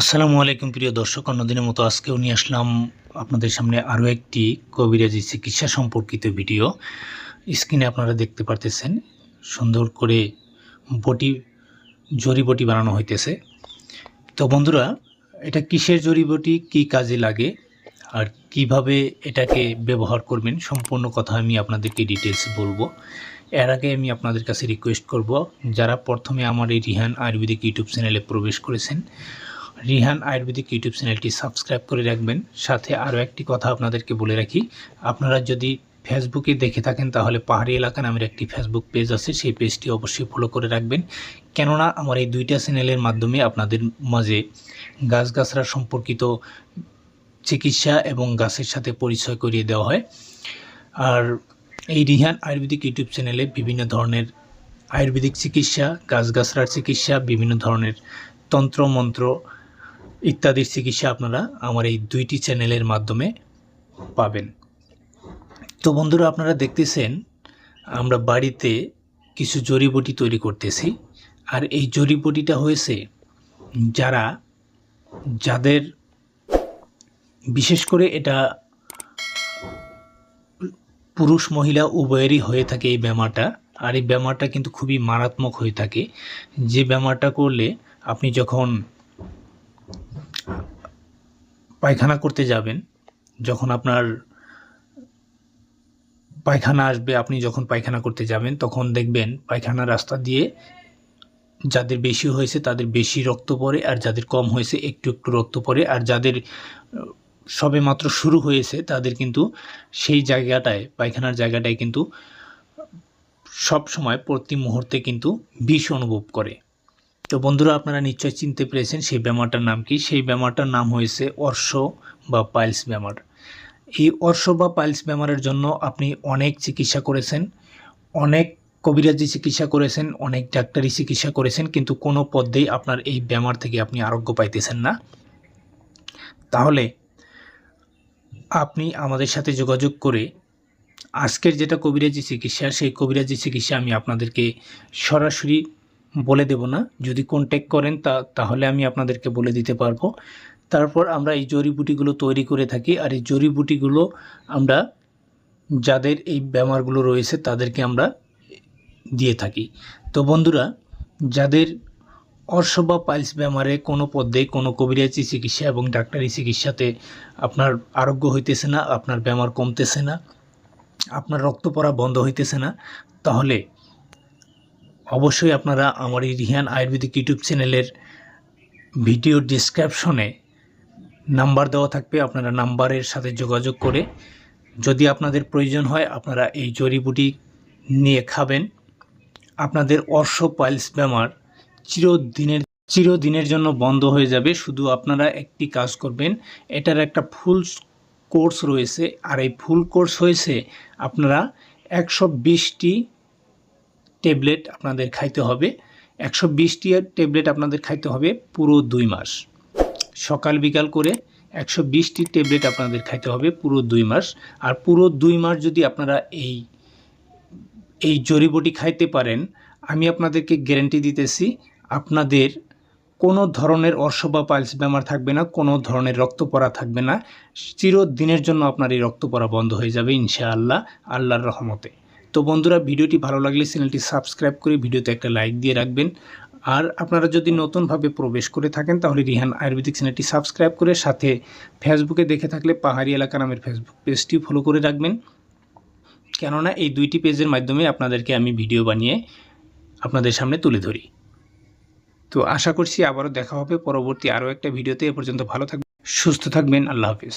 আসসালামু আলাইকুম, প্রিয় দর্শক। অন্যদিনের মতো আজকেও নিয়ে আসলাম আপনাদের সামনে আরও একটি কবিরাজি চিকিৎসা সম্পর্কিত ভিডিও। স্ক্রিনে আপনারা দেখতে পারতেছেন, সুন্দর করে বটি জড়িবটি বানানো হইতেছে। তো বন্ধুরা, এটা কিসের জড়িবটি কি কাজে লাগে, আর কীভাবে এটাকে ব্যবহার করবেন, সম্পূর্ণ কথা আমি আপনাদেরকে ডিটেলস বলব। এর আগে আমি আপনাদের কাছে রিকোয়েস্ট করব, যারা প্রথমে আমার এই রিহান আয়ুর্বেদিক ইউটিউব চ্যানেলে প্রবেশ করেছেন রিহান আয়ুর্বেদিক ইউটিউব চ্যানেলটি সাবস্ক্রাইব করে রাখবেন। সাথে আরও একটি কথা আপনাদেরকে বলে রাখি। আপনারা যদি ফেসবুকে দেখে থাকেন, তাহলে পাহাড়ি এলাকা নামের একটি ফেসবুক পেজ আছে। সেই পেজটি অবশ্যই ফলো করে রাখবেন। কেননা, আমার এই দুইটা চ্যানেলের মাধ্যমে আপনাদের মাঝে গাছগাছরা সম্পর্কিত চিকিৎসা এবং গাছের সাথে পরিচয় করিয়ে দেওয়া হয়। আর এই রিহান আয়ুর্বেদিক ইউটিউব চ্যানেলে বিভিন্ন ধরনের আয়ুর্বেদিক চিকিৎসা গাছগাছরার চিকিৎসা, বিভিন্ন ধরনের তন্ত্র মন্ত্র ইত্যাদির চিকিৎসা আপনারা আমার এই দুইটি চ্যানেলের মাধ্যমে পাবেন। তো বন্ধুরা, আপনারা দেখতেছেন, আমরা বাড়িতে কিছু জড়িবটি তৈরি করতেছি। আর এই জড়িবটিটা হয়েছে যারা, যাদের বিশেষ করে এটা পুরুষ মহিলা উভয়েরই হয়ে থাকে এই ব্যামারটা আর এই ব্যামারটা কিন্তু খুবই মারাত্মক হয়ে থাকে। যে ব্যামারটা করলে আপনি যখন পায়খানা করতে যাবেন, যখন আপনার পায়খানা আসবে, আপনি যখন পায়খানা করতে যাবেন, তখন দেখবেন পায়খানা রাস্তা দিয়ে যাদের বেশি হয়েছে তাদের বেশি রক্ত পড়ে, আর যাদের কম হয়েছে একটু একটু রক্ত পড়ে, আর যাদের সবে মাত্র শুরু হয়েছে তাদের কিন্তু সেই জায়গাটায়, পায়খানার জায়গাটায় কিন্তু সব সময় প্রতি মুহূর্তে কিন্তু বিষ অনুভব করে। তো বন্ধুরা, আপনারা নিশ্চয় চিনতে পেরেছেন সেই ব্যামারটার নাম কি। সেই ব্যামারটার নাম হয়েছে অর্শ বা পাইলস ব্যামার। এই অর্শ বা পাইলস ব্যামারের জন্য আপনি অনেক চিকিৎসা করেছেন, অনেক কবিরাজি চিকিৎসা করেছেন, অনেক ডাক্তারি চিকিৎসা করেছেন, কিন্তু কোনো পদ্মেই আপনার এই ব্যামার থেকে আপনি আরোগ্য পাইতেছেন না। তাহলে আপনি আমাদের সাথে যোগাযোগ করে আজকের যেটা কবিরাজি চিকিৎসা, সেই কবিরাজি চিকিৎসা আমি আপনাদেরকে সরাসরি বলে দেব না। যদি কন্ট্যাক্ট করেন তা, তাহলে আমি আপনাদেরকে বলে দিতে পারব। তারপর আমরা এই জড়িবুটিগুলো তৈরি করে থাকি আর এই জড়িবুটিগুলো আমরা যাদের এই ব্যামারগুলো রয়েছে তাদেরকে আমরা দিয়ে থাকি। তো বন্ধুরা, যাদের অর্শ বা পাইলস ব্যামারে কোনো পদ্মে কোনো কবিরাজি চিকিৎসা এবং ডাক্তারি চিকিৎসাতে আপনার আরোগ্য হইতেছে না, আপনার ব্যামার কমতেছে না, আপনার রক্ত পড়া বন্ধ হইতেছে না, তাহলে অবশ্যই আপনারা আমার এই রিহান আয়ুর্বেদিক ইউটিউব চ্যানেলের ভিডিও ডিসক্রিপশনে নাম্বার দেওয়া থাকবে, আপনারা নাম্বারের সাথে যোগাযোগ করে যদি আপনাদের প্রয়োজন হয়, আপনারা এই জড়িবুটি নিয়ে খাবেন। আপনাদের অর্শ পাইলস ব্যামার চিরদিনের চিরদিনের জন্য বন্ধ হয়ে যাবে। শুধু আপনারা একটি কাজ করবেন, এটার একটা ফুল কোর্স রয়েছে। আর এই ফুল কোর্স হয়েছে, আপনারা একশো বিশটি ট্যাবলেট আপনাদের খাইতে হবে। একশো বিশটি ট্যাবলেট আপনাদের খাইতে হবে পুরো দুই মাস। সকাল বিকাল করে একশো বিশটি ট্যাবলেট আপনাদের খাইতে হবে পুরো দুই মাস। আর পুরো দুই মাস যদি আপনারা এই এই জড়িবটি খাইতে পারেন, আমি আপনাদেরকে গ্যারেন্টি দিতেছি, আপনাদের কোনো ধরনের অর্শ বা পাইলস বেমার থাকবে না, কোনো ধরনের রক্ত পড়া থাকবে না। চিরদিনের জন্য আপনার এই রক্ত পড়া বন্ধ হয়ে যাবে ইনশাআল্লাহ, আল্লাহর রহমতে। তো বন্ধুরা, ভিডিওটি ভালো লাগলে চ্যানেলটি সাবস্ক্রাইব করে ভিডিওতে একটা লাইক দিয়ে রাখবেন। আর আপনারা যদি নতুনভাবে প্রবেশ করে থাকেন, তাহলে রিহান আয়ুর্বেদিক চ্যানেলটি সাবস্ক্রাইব করে সাথে ফেসবুকে দেখে থাকলে পাহাড়ি এলাকা নামের ফেসবুক পেজটি ফলো করে রাখবেন। কেননা, এই দুইটি পেজের মাধ্যমে আপনাদেরকে আমি ভিডিও বানিয়ে আপনাদের সামনে তুলে ধরি। তো আশা করছি আবারও দেখা হবে পরবর্তী আরও একটা ভিডিওতে। এ পর্যন্ত ভালো থাকবেন, সুস্থ থাকবেন, আল্লাহ হাফিজ।